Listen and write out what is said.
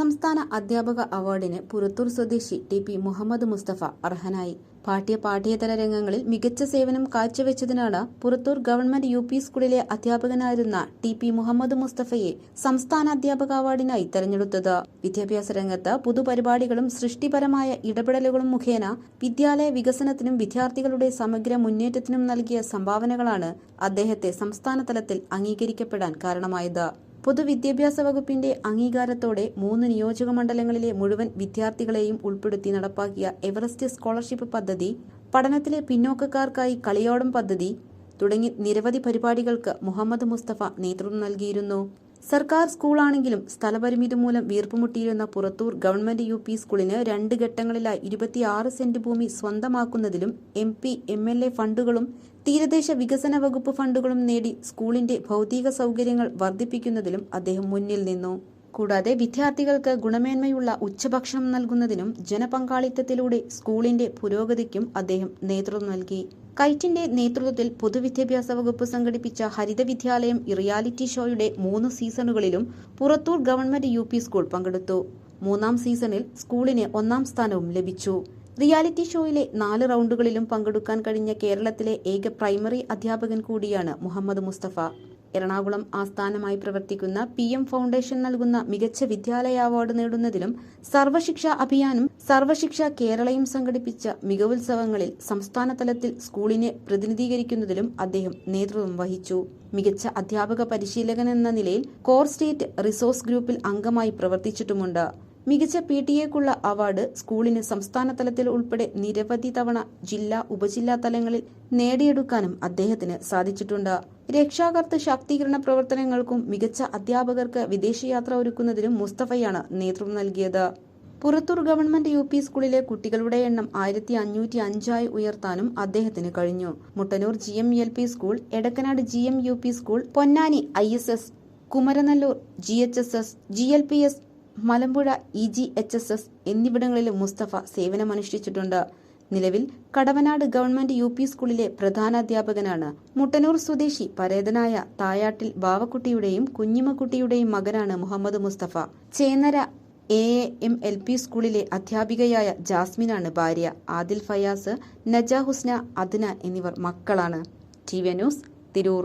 സംസ്ഥാന അധ്യാപക അവാർഡിന് പുറത്തൂർ സ്വദേശി ടി പി മുഹമ്മദ് മുസ്തഫ അർഹനായി. പാഠ്യ പാഠ്യേതര രംഗങ്ങളിൽ മികച്ച സേവനം കാഴ്ചവെച്ചതിനാണ് പുറത്തൂർ ഗവൺമെന്റ് യു പി സ്കൂളിലെ അധ്യാപകനായിരുന്ന ടി പി മുഹമ്മദ് മുസ്തഫയെ സംസ്ഥാന അധ്യാപക അവാർഡിനായി തെരഞ്ഞെടുത്തത്. വിദ്യാഭ്യാസ രംഗത്ത് പുതുപരിപാടികളും സൃഷ്ടിപരമായ ഇടപെടലുകളും മുഖേന വിദ്യാലയ വികസനത്തിനും വിദ്യാർത്ഥികളുടെ സമഗ്ര മുന്നേറ്റത്തിനും നൽകിയ സംഭാവനകളാണ് അദ്ദേഹത്തെ സംസ്ഥാന തലത്തിൽ അംഗീകരിക്കപ്പെടാൻ കാരണമായത്. പൊതുവിദ്യാഭ്യാസ വകുപ്പിന്റെ അംഗീകാരത്തോടെ മൂന്ന് നിയോജക മണ്ഡലങ്ങളിലെ മുഴുവൻ വിദ്യാർത്ഥികളെയും ഉൾപ്പെടുത്തി നടപ്പാക്കിയ എവറസ്റ്റ് സ്കോളർഷിപ്പ് പദ്ധതി പഠനത്തിലെ പിന്നോക്കക്കാർക്കായി കളിയോടം പദ്ധതി തുടങ്ങി നിരവധി പരിപാടികൾക്ക് മുഹമ്മദ് മുസ്തഫ നേതൃത്വം നൽകിയിരുന്നു. സർക്കാർ സ്കൂളാണെങ്കിലും സ്ഥലപരിമിതി മൂലം വീർപ്പുമുട്ടിയിരുന്ന പുറത്തൂർ ഗവൺമെന്റ് യു പി സ്കൂളിന് രണ്ട് ഘട്ടങ്ങളിലായി ഇരുപത്തിയാറ് സെന്റ് ഭൂമി സ്വന്തമാക്കുന്നതിലും M P M L A ഫണ്ടുകളും തീരദേശ വികസന വകുപ്പ് ഫണ്ടുകളും നേടി സ്കൂളിന്റെ ഭൗതിക സൗകര്യങ്ങൾ വർദ്ധിപ്പിക്കുന്നതിലും അദ്ദേഹം മുന്നിൽ നിന്നു. കൂടാതെ വിദ്യാർത്ഥികൾക്ക് ഗുണമേന്മയുള്ള ഉച്ചഭക്ഷണം നൽകുന്നതിനും ജനപങ്കാളിത്തത്തിലൂടെ സ്കൂളിന്റെ പുരോഗതിക്കും അദ്ദേഹം നേതൃത്വം നൽകി. കൈറ്റിന്റെ നേതൃത്വത്തിൽ പൊതുവിദ്യാഭ്യാസ വകുപ്പ് സംഘടിപ്പിച്ച ഹരിത വിദ്യാലയം റിയാലിറ്റി ഷോയുടെ മൂന്ന് സീസണുകളിലും പുറത്തൂർ ഗവൺമെന്റ് യു സ്കൂൾ പങ്കെടുത്തു. മൂന്നാം സീസണിൽ സ്കൂളിന് ഒന്നാം സ്ഥാനവും ലഭിച്ചു. റിയാലിറ്റി ഷോയിലെ നാല് റൗണ്ടുകളിലും പങ്കെടുക്കാൻ കഴിഞ്ഞ കേരളത്തിലെ ഏക പ്രൈമറി അധ്യാപകൻ കൂടിയാണ് മുഹമ്മദ് മുസ്തഫ. എറണാകുളം ആസ്ഥാനമായി പ്രവർത്തിക്കുന്ന പി എം ഫൗണ്ടേഷൻ നൽകുന്ന മികച്ച വിദ്യാലയ അവാർഡ് നേടുന്നതിലും സർവശിക്ഷ അഭിയാനും സർവശിക്ഷ കേരളയും സംഘടിപ്പിച്ച മികവുത്സവങ്ങളിൽ സംസ്ഥാന തലത്തിൽ സ്കൂളിനെ പ്രതിനിധീകരിക്കുന്നതിലും അദ്ദേഹം നേതൃത്വം വഹിച്ചു. മികച്ച അധ്യാപക പരിശീലകൻ എന്ന നിലയിൽ കോർ സ്റ്റേറ്റ് റിസോഴ്സ് ഗ്രൂപ്പിൽ അംഗമായി പ്രവർത്തിച്ചിട്ടുമുണ്ട്. മികച്ച പി ടി എക്കുള്ള അവാർഡ് സ്കൂളിന് സംസ്ഥാന തലത്തിൽ ഉൾപ്പെടെ നിരവധി തവണ ജില്ലാ ഉപജില്ലാ തലങ്ങളിൽ നേടിയെടുക്കാനും അദ്ദേഹത്തിന് സാധിച്ചിട്ടുണ്ട്. രക്ഷാകർത്ത ശാക്തീകരണ പ്രവർത്തനങ്ങൾക്കും മികച്ച അധ്യാപകർക്ക് വിദേശയാത്ര ഒരുക്കുന്നതിനും മുസ്തഫയാണ് നേതൃത്വം നൽകിയത്. പുറത്തൂർ ഗവൺമെന്റ് യു പി സ്കൂളിലെ കുട്ടികളുടെ എണ്ണം ആയിരത്തി അഞ്ഞൂറ്റി അഞ്ചായി ഉയർത്താനും അദ്ദേഹത്തിന് കഴിഞ്ഞു. Muttanur G M L P school Edakkanad G M U P school Ponnani I S S Kumaranallur G H S S G L P S Malampuzha E G H S S എന്നിവിടങ്ങളിലും മുസ്തഫ സേവനമനുഷ്ഠിച്ചിട്ടുണ്ട്. നിലവിൽ Kadavanad government U P സ്കൂളിലെ പ്രധാന മുട്ടനൂർ സ്വദേശി പരേതനായ തായാട്ടിൽ ബാവക്കുട്ടിയുടെയും കുഞ്ഞിമക്കുട്ടിയുടെയും മകനാണ് Muhammad Mustafa. Chennara A M L P സ്കൂളിലെ അധ്യാപികയായ ജാസ്മിനാണ് ഭാര്യ. ആദിൽ ഫയാസ് നജ ഹുസ്ന അദ്ന എന്നിവർ മക്കളാണ്. T V news Tirur.